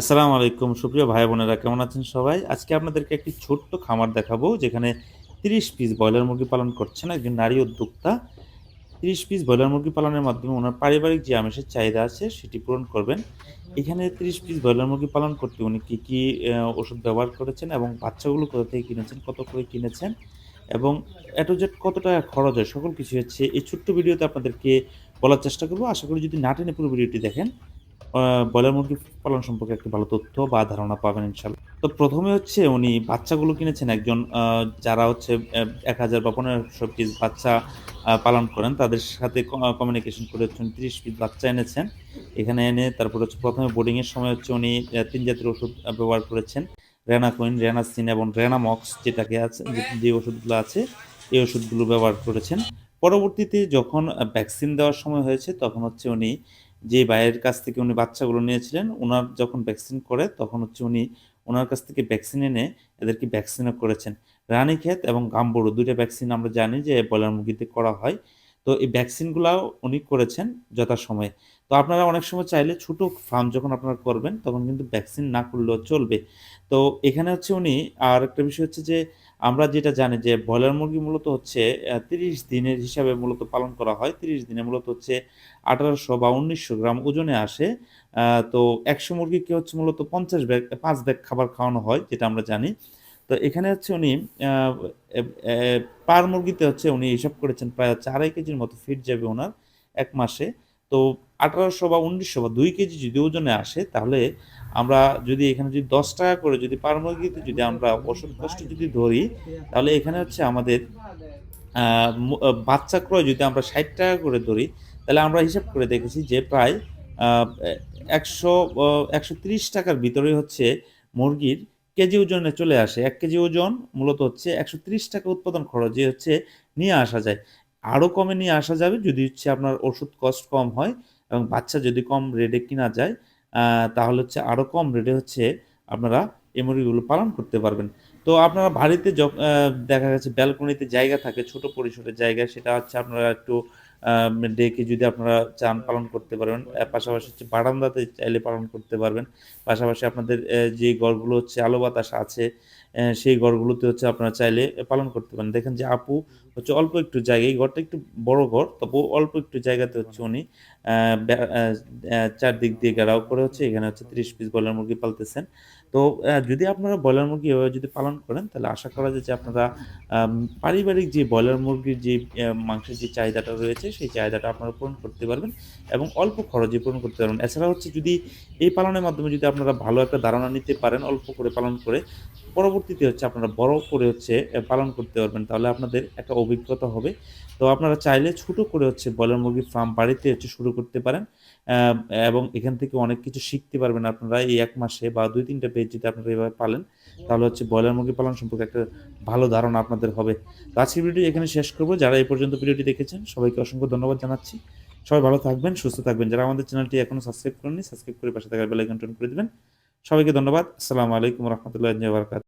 আসসালামু আলাইকুম, সুপ্রিয় ভাই বোনেরা, কেমন আছেন সবাই? আজকে আপনাদেরকে একটি ছোট্ট খামার দেখাবো, যেখানে তিরিশ পিস ব্রয়লার মুরগি পালন করছেন একজন নারী উদ্যোক্তা। তিরিশ পিস ব্রয়লার মুরগি পালনের মাধ্যমে ওনার পারিবারিক যে আমিষের চাহিদা আছে, সেটি পূরণ করবেন। এখানে তিরিশ পিস ব্রয়লার মুরগি পালন করতে উনি কী কী ওষুধ ব্যবহার করেছেন এবং বাচ্চাগুলো কোথা থেকে কিনেছেন, কত করে কিনেছেন এবং এত জেট কত টাকা খরচ হয়, সকল কিছু হচ্ছে এই ছোট্ট ভিডিওতে আপনাদেরকে বলার চেষ্টা করব। আশা করি যদি না টেনে পুরো ভিডিওটি দেখেন ব্রয়লার মুরগি পালন সম্পর্কে একটি ভালো তথ্য বা ধারণা পাবেন ইনশাল্লাহ তো প্রথমে হচ্ছে উনি বাচ্চাগুলো কিনেছেন একজন যারা হচ্ছে এক হাজার বা পনেরোশো পিস বাচ্চা পালন করেন। তাদের সাথে কমিউনিকেশন করে হচ্ছে তিরিশ পিস বাচ্চা এনেছেন। এখানে এনে তারপর হচ্ছে প্রথমে বোর্ডিংয়ের সময় হচ্ছে উনি তিন জাতের ওষুধ ব্যবহার করেছেন। রেনাকুইন, রেনাসিন এবং রেনামক্স যেটাকে আছে, যে ওষুধগুলো আছে, এই ওষুধগুলো ব্যবহার করেছেন। পরবর্তীতে যখন ভ্যাকসিন দেওয়ার সময় হয়েছে, তখন হচ্ছে উনি যে ভাইয়ের কাছ থেকে উনি বাচ্চাগুলো নিয়েছিলেন ওনার যখন ভ্যাকসিন করে, তখন হচ্ছে উনি ওনার কাছ থেকে ভ্যাকসিন এনে এদেরকে ভ্যাকসিনও করেছেন। রানীক্ষেত এবং গাম্বুরু দুইটা ভ্যাকসিন আমরা জানি যে ব্রয়লার মুরগিতে করা হয়। তো এই ভ্যাকসিনগুলাও উনি করেছেন যথাসময়ে। তো আপনারা অনেক সময় চাইলে ছোট ফার্ম যখন আপনারা করবেন, তখন কিন্তু ভ্যাকসিন না করলেও চলবে। তো এখানে হচ্ছে উনি, আর একটা বিষয় হচ্ছে যে আমরা যেটা জানি যে ব্রয়লার মুরগি মূলত হচ্ছে তিরিশ দিনের হিসাবে মূলত পালন করা হয়। তিরিশ দিনে মূলত হচ্ছে আঠারোশো বা উনিশশো গ্রাম ওজনে আসে। তো একশো মুরগিকে হচ্ছে মূলত পঞ্চাশ ব্যাগ, পাঁচ ব্যাগ খাবার খাওয়ানো হয়, যেটা আমরা জানি। তো এখানে হচ্ছে উনি পার মুরগিতে হচ্ছে উনি হিসাব করেছেন প্রায় হচ্ছে আড়াই কেজির মতো ফিট যাবে ওনার এক মাসে। তো আঠারোশো বা উনিশশো বা দুই কেজি যদি ওজনে আসে, তাহলে আমরা যদি এখানে যদি দশ টাকা করে যদি পার মুরগিতে যদি আমরা ওষুধ কষ্ট যদি ধরি, তাহলে এখানে হচ্ছে আমাদের বাচ্চা ক্রয় যদি আমরা ষাট টাকা করে ধরি, তাহলে আমরা হিসাব করে দেখেছি যে প্রায় একশো একশো তিরিশ টাকার ভিতরে হচ্ছে মুরগির কেজি ওজনে চলে আসে। এক কেজি ওজন মূলত হচ্ছে একশো তিরিশ টাকা উৎপাদন খরচে হচ্ছে নিয়ে আসা যায়। আরও কমে নিয়ে আসা যাবে যদি হচ্ছে আপনার ওষুধ কস্ট কম হয় এবং বাচ্চা যদি কম রেটে কিনা যায় তাহলে হচ্ছে আরও কম রেটে হচ্ছে আপনারা এই মুরগিগুলো পালন করতে পারবেন। তো আপনারা বাড়িতে দেখা গেছে ব্যালকনিতে জায়গা থাকে, ছোট পরিসরের জায়গা, সেটা হচ্ছে আপনারা একটু ডেকে যদি আপনারা চান পালন করতে পারবেন পাশাপাশি হচ্ছে বারান্দাতে চাইলে পালন করতে পারবেন। পাশাপাশি আপনাদের যে ঘরগুলো হচ্ছে আলো বাতাস আছে সেই ঘরগুলোতে হচ্ছে আপনারা চাইলে পালন করতে পারেন। দেখেন যে আপু হচ্ছে অল্প একটু জায়গায়, এই ঘরটা একটু বড় ঘর তবু অল্প একটু জায়গাতে হচ্ছে উনি। চারদিক দিয়ে ঘেরাও করে হচ্ছে, এখানে হচ্ছে তিরিশ পিস ব্রয়লার মুরগি পালতেছেন। তো যদি আপনারা ব্রয়লার মুরগি এভাবে যদি পালন করেন, তাহলে আশা করা যায় যে আপনারা পারিবারিক যে ব্রয়লার মুরগির যে মাংসের যে চাহিদাটা রয়েছে, সেই চাহিদাটা আপনারা পূরণ করতে পারবেন এবং অল্প খরচে পূরণ করতে পারবেন। এছাড়া হচ্ছে যদি এই পালনের মাধ্যমে যদি আপনারা ভালো একটা ধারণা নিতে পারেন, অল্প করে পালন করে পরবর্তীতে হচ্ছে আপনারা বড় করে হচ্ছে পালন করতে পারবেন। তাহলে আপনাদের একটা অভিজ্ঞতা হবে। তো আপনারা চাইলে ছোট করে হচ্ছে ব্রয়লার মুরগির ফার্ম বাড়িতে হচ্ছে শুরু করতে পারেন। এবং এখান থেকে অনেক কিছু শিখতে পারবেন আপনারা এই এক মাসে বা দুই তিনটা পেজ যদি আপনারা এভাবে পালেন, তাহলে হচ্ছে ব্রয়লার মুরগি পালন সম্পর্কে একটা ভালো ধারণা আপনাদের হবে। তো আজকের ভিডিও এখানে শেষ করব। যারা এই পর্যন্ত ভিডিওটি দেখেছেন, সবাইকে অসংখ্য ধন্যবাদ জানাচ্ছি। সবাই ভালো থাকবেন, সুস্থ থাকবেন। যারা আমাদের চ্যানেলটি এখনও সাবস্ক্রাইব করেননি সাবস্ক্রাইব করে পাশে থাকার বেল আইকন করে দিবেন। সবাইকে ধন্যবাদ। আসসালামু আলাইকুম রহমতুল্লাহ বারকাত